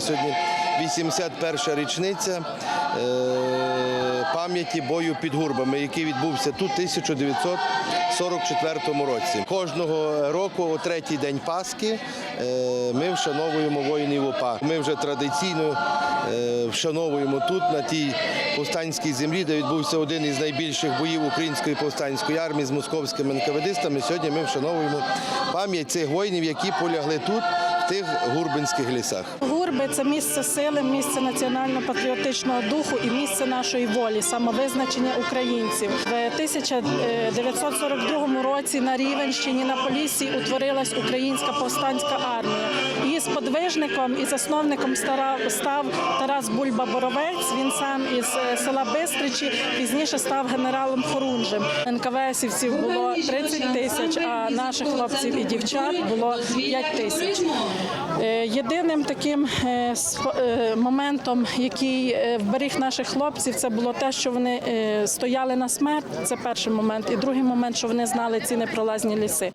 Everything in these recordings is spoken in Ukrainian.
181 річниця е, пам'яті бою під Гурбами, який відбувся тут у 1944 році. Кожного року, о третій день Пасхи, е, ми вшановуємо воїнів УПА. Ми вже традиційно е, вшановуємо тут, на тій повстанській землі, де відбувся один із найбільших боїв української повстанської армії з московськими НКВДистами. Сьогодні ми вшановуємо пам'ять цих воїнів, які полягли тут, тих гурбинських лісах. Гурби це місце сили, місце національно-патріотичного духу і місце нашої волі, самовизначення українців. В 1942 році на Рівенщині на Поліссі утворилась українська повстанська армія. Сподвижником і засновником став Тарас Бульба Боровець. Він сам із е, села Бистричі, пізніше став генералом Хорунжем. НКВСівців було 30 тисяч, а наших хлопців і дівчат було 5 тисяч. Е, Єдиним таким е, моментом, який вберіг наших хлопців, це було те, що вони стояли на смерть. Це перший момент. І другий момент, що вони знали ці непролазні ліси.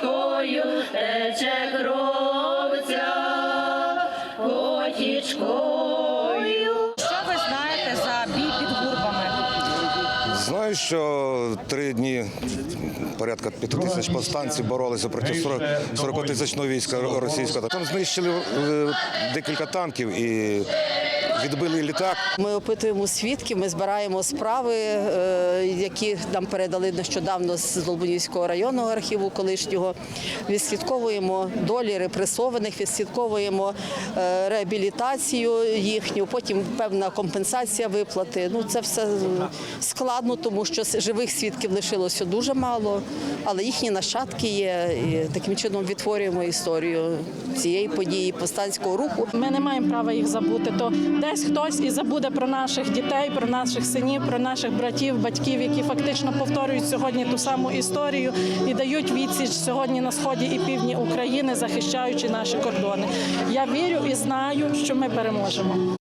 Потічкою, тече кровця потічкою. Що ви знаєте за бій під гурбами? Знаю, що три дні порядка п'яти тисяч повстанців боролися проти 40 40 тисячного війська російського. Там знищили е, декілька танків і відбили літак. Ми опитуємо свідків, ми збираємо справи, е, які нам передали нещодавно з Долбунівського районного архіву колишнього. Відслідковуємо долі репресованих, відслідковуємо е, реабілітацію їхню, потім певна компенсація виплати. Ну це все складно, тому що живих свідків лишилося дуже мало, але їхні нащадки є. І таким чином відтворюємо історію цієї події повстанського руху. Ми не маємо права їх забути. То десь хтось і забуде про наших дітей, про наших синів, про наших братів, батьків, які фактично повторюють сьогодні ту саму історію і дають відсіч сьогодні на сході і півдні України, захищаючи наші кордони. Я вірю і знаю, що ми переможемо.